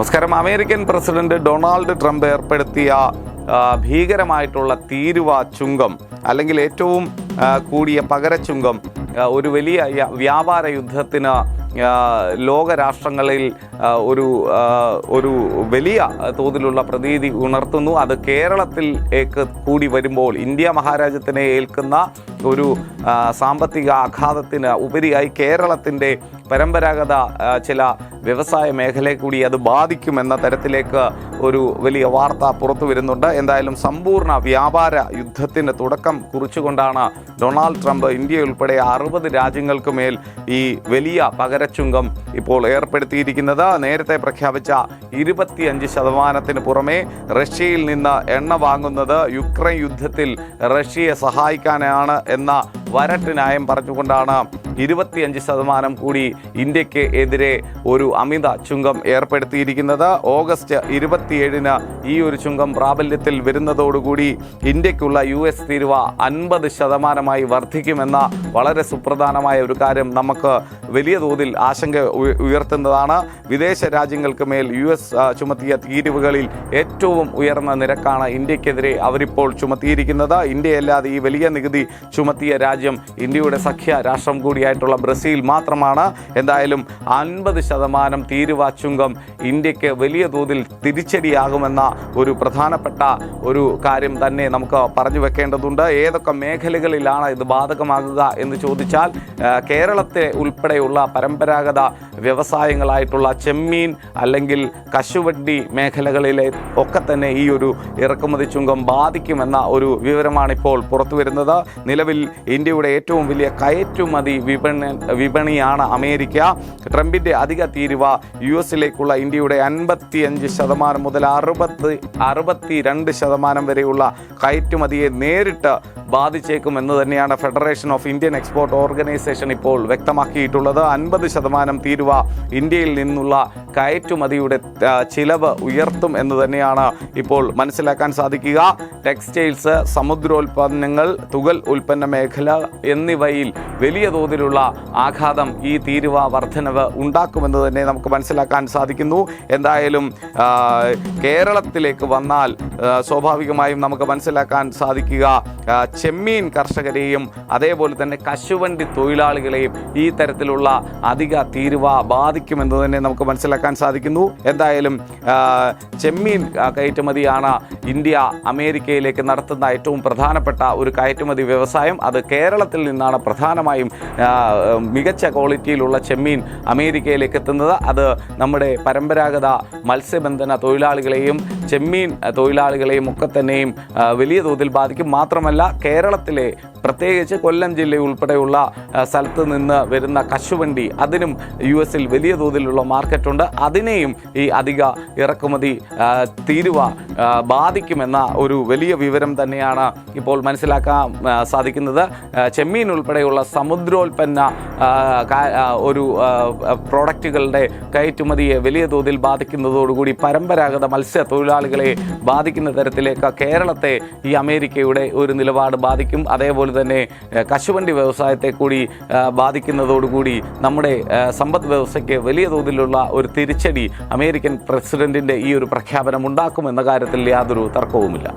നമസ്കാരം. American president Donald Trump ഏർപ്പെടുത്തിയ ഭീകരമായിട്ടുള്ള തീരുവ ചുങ്കം അല്ലെങ്കിൽ ഏറ്റവും കൂടിയ പകരച്ചുങ്കം ഒരു വലിയ വ്യാപാര യുദ്ധത്തിന് ലോകരാഷ്ട്രങ്ങളിൽ ഒരു ഒരു വലിയ തോതിലുള്ള പ്രതീതി ഉണർത്തുന്നു. അത് കേരളത്തിലേക്ക് കൂടി വരുമ്പോൾ ഇന്ത്യ മഹാരാജ്യത്തിനെ ഏൽക്കുന്ന ഒരു സാമ്പത്തിക ആഘാതത്തിന് ഉപരിയായി കേരളത്തിന്റെ പരമ്പരാഗത ചില വ്യവസായ മേഖലയെ കൂടി അത് ബാധിക്കുമെന്ന തരത്തിലേക്ക് ഒരു വലിയ വാർത്ത പുറത്തു വരുന്നുണ്ട്. എന്തായാലും സമ്പൂർണ വ്യാപാര യുദ്ധത്തിന് തുടക്കം കുറിച്ചുകൊണ്ടാണ് ഡൊണാൾഡ് ട്രംപ് ഇന്ത്യ ഉൾപ്പെടെ അറുപത് രാജ്യങ്ങൾക്ക് മേൽ ഈ വലിയ പകരച്ചുങ്കം ഇപ്പോൾ ഏർപ്പെടുത്തിയിരിക്കുന്നത്. നേരത്തെ പ്രഖ്യാപിച്ച ഇരുപത്തിയഞ്ച് ശതമാനത്തിന് പുറമെ റഷ്യയിൽ നിന്ന് എണ്ണ വാങ്ങുന്നത് യുക്രൈൻ യുദ്ധത്തിൽ റഷ്യയെ സഹായിക്കാനാണ് എന്ന വരട്ട് ന്യായം പറഞ്ഞുകൊണ്ടാണ് ഇരുപത്തിയഞ്ച് ശതമാനം കൂടി ഇന്ത്യയ്ക്ക് എതിരെ ഒരു അമിത ചുങ്കം ഏർപ്പെടുത്തിയിരിക്കുന്നത്. ഓഗസ്റ്റ് ഇരുപത്തിയേഴിന് ഈ ഒരു ചുങ്കം പ്രാബല്യത്തിൽ വരുന്നതോടുകൂടി ഇന്ത്യക്കുള്ള യു എസ് തീരുവ അൻപത് ശതമാനമായി വർദ്ധിക്കുമെന്ന വളരെ സുപ്രധാനമായ ഒരു കാര്യം നമുക്ക് വലിയ തോതിൽ ആശങ്ക ഉയർത്തുന്നതാണ്. വിദേശ രാജ്യങ്ങൾക്ക് മേൽ യു എസ് ചുമത്തിയ തീരുവകളിൽ ഏറ്റവും ഉയർന്ന നിരക്കാണ് ഇന്ത്യക്കെതിരെ അവരിപ്പോൾ ചുമത്തിയിരിക്കുന്നത്. ഇന്ത്യയല്ലാതെ ഈ വലിയ നികുതി ചുമത്തിയ രാജ്യം ഇന്ത്യയുടെ സഖ്യ രാഷ്ട്രം കൂടിയായിട്ടുള്ള ബ്രസീൽ മാത്രമാണ്. എന്തായാലും അൻപത് ശതമാനം തീരുവ ചുങ്കം ഇന്ത്യയ്ക്ക് വലിയ തോതിൽ തിരിച്ചടിയാകുമെന്ന ഒരു പ്രധാനപ്പെട്ട ഒരു കാര്യം തന്നെ നമുക്ക് പറഞ്ഞു വെക്കേണ്ടതുണ്ട്. ഏതൊക്കെ മേഖലകളിലാണ് ഇത് ബാധകമാകുക എന്ന് ചോദിച്ചാൽ കേരളത്തെ ഉൾപ്പെടെയുള്ള പരമ്പരാഗത വ്യവസായങ്ങളായിട്ടുള്ള ചെമ്മീൻ അല്ലെങ്കിൽ കശുവണ്ടി മേഖലകളിലെ ഒക്കെ തന്നെ ഈ ഒരു ഇറക്കുമതി ചുങ്കം ബാധിക്കുമെന്ന ഒരു വിവരമാണ് ഇപ്പോൾ പുറത്തു വരുന്നത് നിലവിൽ ഇന്ത്യയുടെ ഏറ്റവും വലിയ കയറ്റുമതി വിപണി വിപണിയാണ് അമേരിക്ക. ട്രംപിന്റെ അധിക തീരുവ യു എസിലേക്കുള്ള ഇന്ത്യയുടെ അൻപത്തിയഞ്ച് ശതമാനം മുതൽ അറുപത്തി അറുപത്തി രണ്ട് ശതമാനം വരെയുള്ള കയറ്റുമതിയെ നേരിട്ട് ബാധിച്ചേക്കും എന്ന് തന്നെയാണ് federation of Indian export organisation ഇപ്പോൾ വ്യക്തമാക്കിയിട്ടുള്ളത്. അൻപത് ശതമാനം തീരുവ ഇന്ത്യയിൽ നിന്നുള്ള കയറ്റുമതിയുടെ ചിലവ് ഉയർത്തും എന്ന് തന്നെയാണ് ഇപ്പോൾ മനസ്സിലാക്കാൻ സാധിക്കുക. ടെക്സ്റ്റൈൽസ് സമുദ്രോൽപ്പന്നങ്ങൾ തുകൽ ഉൽപ്പന്ന മേഖല എന്നിവയിൽ വലിയ തോതിലുള്ള ആഘാതം ഈ തീരുവ വർധനവ് ഉണ്ടാക്കുമെന്ന് തന്നെ നമുക്ക് മനസ്സിലാക്കാൻ സാധിക്കുന്നു. എന്തായാലും കേരളത്തിലേക്ക് വന്നാൽ സ്വാഭാവികമായും നമുക്ക് മനസ്സിലാക്കാൻ സാധിക്കുക ചെമ്മീൻ കർഷകരെയും അതേപോലെ തന്നെ കശുവണ്ടി തൊഴിലാളികളെയും ഈ തരത്തിലുള്ള അധിക തീരുവ ബാധിക്കുമെന്ന് തന്നെ നമുക്ക് മനസ്സിലാക്കാൻ സാധിക്കുന്നു. എന്തായാലും ചെമ്മീൻ കയറ്റുമതിയാണ് ഇന്ത്യ അമേരിക്കയിലേക്ക് നടത്തുന്ന ഏറ്റവും പ്രധാനപ്പെട്ട ഒരു കയറ്റുമതി വ്യവസായം. അത് കേരളത്തിൽ നിന്നാണ് പ്രധാനമായും മികച്ച ക്വാളിറ്റിയിലുള്ള ചെമ്മീൻ അമേരിക്കയിലേക്ക് എത്തുന്നത്. അത് നമ്മുടെ പരമ്പരാഗത മത്സ്യബന്ധന തൊഴിലാളികളെയും ചെമ്മീൻ തൊഴിലാളികളെയും ഒക്കെ തന്നെയും വലിയ തോതിൽ ബാധിക്കും. മാത്രമല്ല കേരളത്തിലെ പ്രത്യേകിച്ച് കൊല്ലം ജില്ല ഉൾപ്പെടെയുള്ള സ്ഥലത്ത് നിന്ന് വരുന്ന കശുവണ്ടി അതിനും യു എസിൽ വലിയ തോതിലുള്ള മാർക്കറ്റുണ്ട് അതിനെയും ഈ അധിക ഇറക്കുമതി തീരുവ ബാധിക്കുമെന്ന ഒരു വലിയ വിവരം തന്നെയാണ് ഇപ്പോൾ മനസ്സിലാക്കാൻ സാധിക്കുന്നത്. ചെമ്മീൻ ഉൾപ്പെടെയുള്ള സമുദ്രോൽപ്പന്ന ഒരു പ്രോഡക്റ്റുകളുടെ കയറ്റുമതിയെ വലിയ തോതിൽ ബാധിക്കുന്നതോടുകൂടി പരമ്പരാഗത മത്സ്യ തൊഴിലാളികളെ ബാധിക്കുന്ന തരത്തിലേക്ക് കേരളത്തെ ഈ അമേരിക്കയുടെ ഒരു നിലപാട് ബാധിക്കും. അതേപോലെ തന്നെ കശുവണ്ടി വ്യവസായത്തെ കൂടി ബാധിക്കുന്നതോടുകൂടി നമ്മുടെ സമ്പദ് വ്യവസ്ഥയ്ക്ക് വലിയ തോതിലുള്ള ഒരു തിരിച്ചടി അമേരിക്കൻ പ്രസിഡന്റിന്റെ ഈ ഒരു പ്രഖ്യാപനം ഉണ്ടാക്കുമെന്ന കാര്യത്തിൽ യാതൊരു തർക്കവുമില്ല.